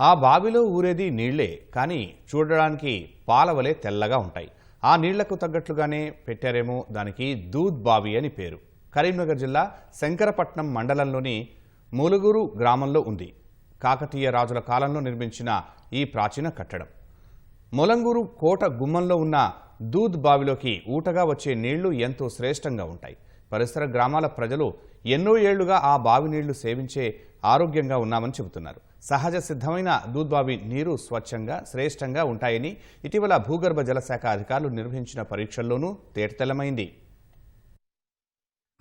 ఆ బావిలో ఊరేది నీళ్ళే కానీ చూడడానికి పాలవలే తెల్లగా ఉంటాయి. ఆ నీళ్ళకు తగ్గట్లుగానే పెట్టారేమో దానికి దూద్ బావి అని పేరు. కరీంనగర్ జిల్లా శంకరపట్నం మండలంలోని మూలుగురు గ్రామంలో ఉంది. కాకతీయ రాజుల కాలంలో నిర్మించిన ఈ ప్రాచీన కట్టడం. మొలంగూరు కోట గుమ్మంలో ఉన్న దూద్ బావిలోకి ఊటగా వచ్చే నీళ్ళు ఎంతో శ్రేష్టంగా ఉంటాయి. పరిసర గ్రామాల ప్రజలు ఎన్నో ఏళ్ళుగా ఆ బావి నీళ్ళు సేవించే ఆరోగ్యంగా ఉన్నామని చెబుతున్నారు. సహజ సిద్ధమైన దూద్బావి నీరు స్వచ్ఛంగా శ్రేష్టంగా ఉంటాయని ఇటీవల భూగర్భ జలశాఖ అధికారులు నిర్వహించిన పరీక్షల్లోనూ తేటతెల్లమైంది.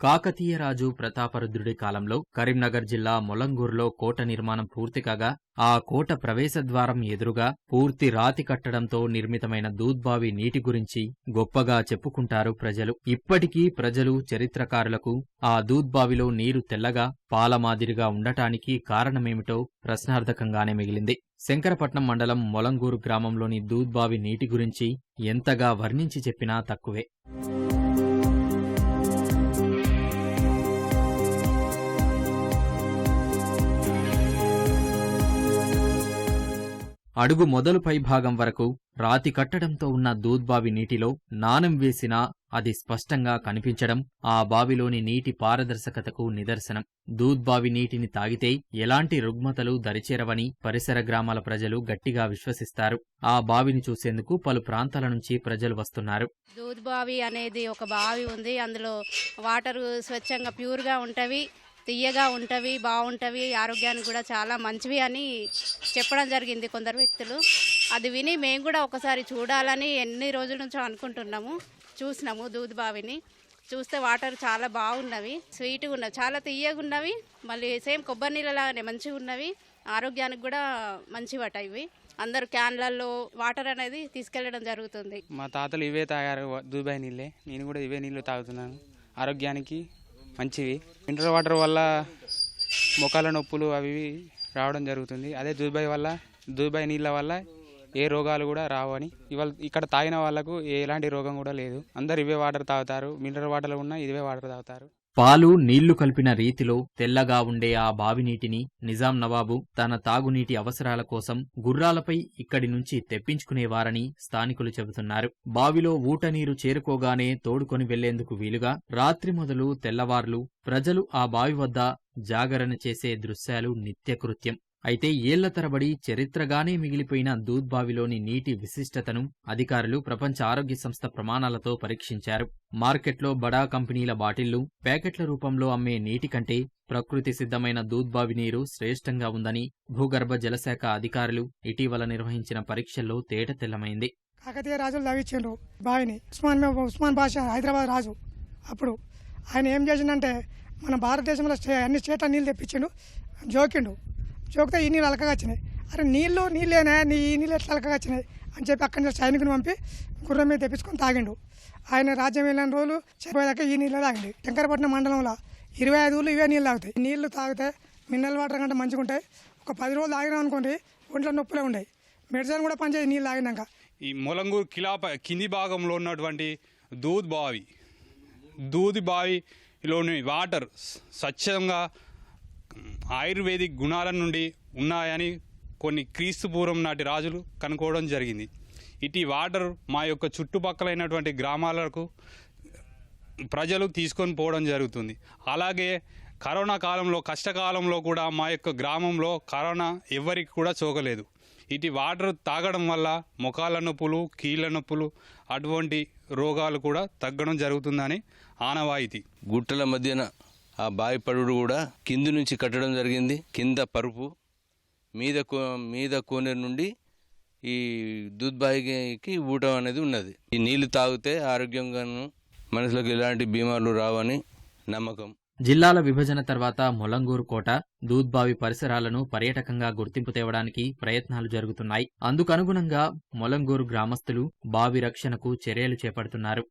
కాకతీయ రాజు ప్రతాపరుద్రుడి కాలంలో కరీంనగర్ జిల్లా మొలంగూర్లో కోట నిర్మాణం పూర్తి కాగా ఆ కోట ప్రవేశద్వారం ఎదురుగా పూర్తి రాతి కట్టడంతో నిర్మితమైన దూద్బావి నీటి గురించి గొప్పగా చెప్పుకుంటారు ప్రజలు. ఇప్పటికీ ప్రజలు చరిత్రకారులకు ఆ దూద్బావిలో నీరు తెల్లగా పాల మాదిరిగా ఉండటానికి కారణమేమిటో ప్రశ్నార్థకంగానే మిగిలింది. శంకరపట్నం మండలం మొలంగూరు గ్రామంలోని దూద్బావి నీటి గురించి ఎంతగా వర్ణించి చెప్పినా తక్కువే. అడుగు మొదలు పైభాగం వరకు రాతి కట్టడంతో ఉన్న దూద్బావి నీటిలో నానం వేసినా అది స్పష్టంగా కనిపించడం ఆ బావిలోని నీటి పారదర్శకతకు నిదర్శనం. దూద్బావి నీటిని తాగితే ఎలాంటి రుగ్మతలు దరిచేరవని పరిసర గ్రామాల ప్రజలు గట్టిగా విశ్వసిస్తారు. ఆ బావిని చూసేందుకు పలు ప్రాంతాల నుంచి ప్రజలు వస్తున్నారు. దూద్బావి అనేది ఒక బావి ఉంది. అందులో వాటర్ స్వచ్ఛంగా ప్యూర్గా ఉంటవి. తీయగా ఉంటవి బాగుంటవి ఆరోగ్యానికి కూడా చాలా మంచివి అని చెప్పడం జరిగింది కొందరు వ్యక్తులు. అది విని మేము కూడా ఒకసారి చూడాలని ఎన్ని రోజుల నుంచో అనుకుంటున్నాము. చూసినాము దూద్ బావిని. చూస్తే వాటర్ చాలా బాగున్నవి స్వీట్గా ఉన్నవి చాలా తీయగా ఉన్నవి మళ్ళీ సేమ్ కొబ్బరి నీళ్ళలాగానే మంచిగా ఉన్నవి ఆరోగ్యానికి కూడా మంచివట ఇవి. అందరు క్యాన్లలో వాటర్ అనేది తీసుకెళ్ళడం జరుగుతుంది. మా తాతలు ఇవే తాగారు దుబాయ్ నీళ్ళే. నేను కూడా ఇవే నీళ్ళు తాగుతున్నాను. ఆరోగ్యానికి మంచివి. మినరల్ వాటర్ వల్ల మొఖాల నొప్పులు అవి ఇవి రావడం జరుగుతుంది. అదే దుబాయ్ వల్ల దుబాయ్ నీళ్ళ వల్ల ఏ రోగాలు కూడా రావని. ఇవాళ ఇక్కడ తాగిన వాళ్ళకు ఎలాంటి రోగం కూడా లేదు. అందరు ఇవే వాటర్ తాగుతారు. మినరల్ వాటర్లు ఉన్న ఇవే వాటర్ తాగుతారు. పాలు నీళ్ళు కలిపిన రీతిలో తెల్లగా ఉండే ఆ బావి నీటిని నిజాం నవాబు తన తాగునీటి అవసరాల కోసం గుర్రాలపై ఇక్కడి నుంచి తెప్పించుకునేవారని స్థానికులు చెబుతున్నారు. బావిలో ఊట నీరు చేరుకోగానే తోడుకొని వెళ్ళేందుకు వీలుగా రాత్రి మొదలు తెల్లవార్లు ప్రజలు ఆ బావి వద్ద జాగరణ చేసే దృశ్యాలు నిత్యకృత్యం. అయితే ఏళ్ళ తరబడి చరిత్రగానే మిగిలిపోయిన దూద్బావిలోని నీటి విశిష్టతను అధికారులు ప్రపంచ ఆరోగ్య సంస్థ ప్రమాణాలతో పరీక్షించారు. మార్కెట్లో బడా కంపెనీల బాటిళ్ళు ప్యాకెట్ల రూపంలో అమ్మే నీటి కంటే ప్రకృతి సిద్ధమైన దూద్బావి నీరు శ్రేష్టంగా ఉందని భూగర్భ జలశాఖ అధికారులు ఇటీవల నిర్వహించిన పరీక్షల్లో తేట తెల్లమైంది. కాకతీయ రాజులు తవ్వించిండ్రు బావిని. ఉస్మాన్ ఉస్మాన్ బాషా హైదరాబాద్ రాజు అప్పుడు. ఆయన ఏం చేసిండంటే మన భారతదేశంలో స్టే- అన్ని స్టేట్ల నీళ్ళు తెప్పించిండు జోకిండు. చూపితే ఈ నీళ్ళు అలకగా వచ్చినాయి. అరే నీళ్ళు నీళ్ళేనా నీ ఈ నీళ్ళు ఎట్లా అలకగా వచ్చినాయి? అని చెప్పి అక్కడి నుంచి సైనికుని పంపి గుర్రం మీద తెప్పించుకొని తాగిండు. ఆయన రాజ్యం వెళ్ళిన రోజులు చనిపోయేదాకా ఈ నీళ్ళు తాగిండు. శంకరపట్నం మండలంలో ఇరవై ఐదు ఊళ్ళు ఇవే నీళ్ళు తాగుతాయి. నీళ్ళు నీళ్ళు తాగితే మినరల్ వాటర్ కంటే మంచిగా ఉంటాయి. ఒక పది రోజులు తాగినాం అనుకోండి ఒంట్లో నొప్పులే ఉన్నాయి మెడిసిన్ కూడా పనిచేయి నీళ్ళు తాగినాక. ఈ మొలంగూరు కిలా కింది భాగంలో ఉన్నటువంటి దూద్ బావి. దూది బావిలోని వాటర్ స్వచ్ఛంగా ఆయుర్వేదిక్ గుణాల నుండి ఉన్నాయని కొన్ని క్రీస్తుపూర్వం నాటి రాజులు కనుక్కోవడం జరిగింది. ఇటు వాటర్ మా యొక్క చుట్టుపక్కలైనటువంటి గ్రామాలకు ప్రజలు తీసుకొని పోవడం జరుగుతుంది. అలాగే కరోనా కాలంలో కష్టకాలంలో కూడా మా యొక్క గ్రామంలో కరోనా ఎవరికి కూడా సోకలేదు. ఇటు వాటర్ తాగడం వల్ల ముఖాల నొప్పులు కీళ్ళ నొప్పులు అటువంటి రోగాలు కూడా తగ్గడం జరుగుతుందని ఆనవాయితీ. గుట్టల మధ్యన ఆ బావి పడుడు కూడా కింది నుంచి కట్టడం జరిగింది. కింద పరుపు మీద కో మీద కోనేరు నుండి ఈ దూద్బాయికి ఊటం అనేది ఉన్నది. ఈ నీళ్ళు తాగితే ఆరోగ్యంగాను మనసులకు ఎలాంటి బీమార్లు రావని నమ్మకం. జిల్లాల విభజన తర్వాత మొలంగూరు కోట దూద్బావి పరిసరాలను పర్యాటకంగా గుర్తింపు తేవడానికి ప్రయత్నాలు జరుగుతున్నాయి. అందుకనుగుణంగా మొలంగూరు గ్రామస్తులు బావి రక్షణకు చర్యలు చేపడుతున్నారు.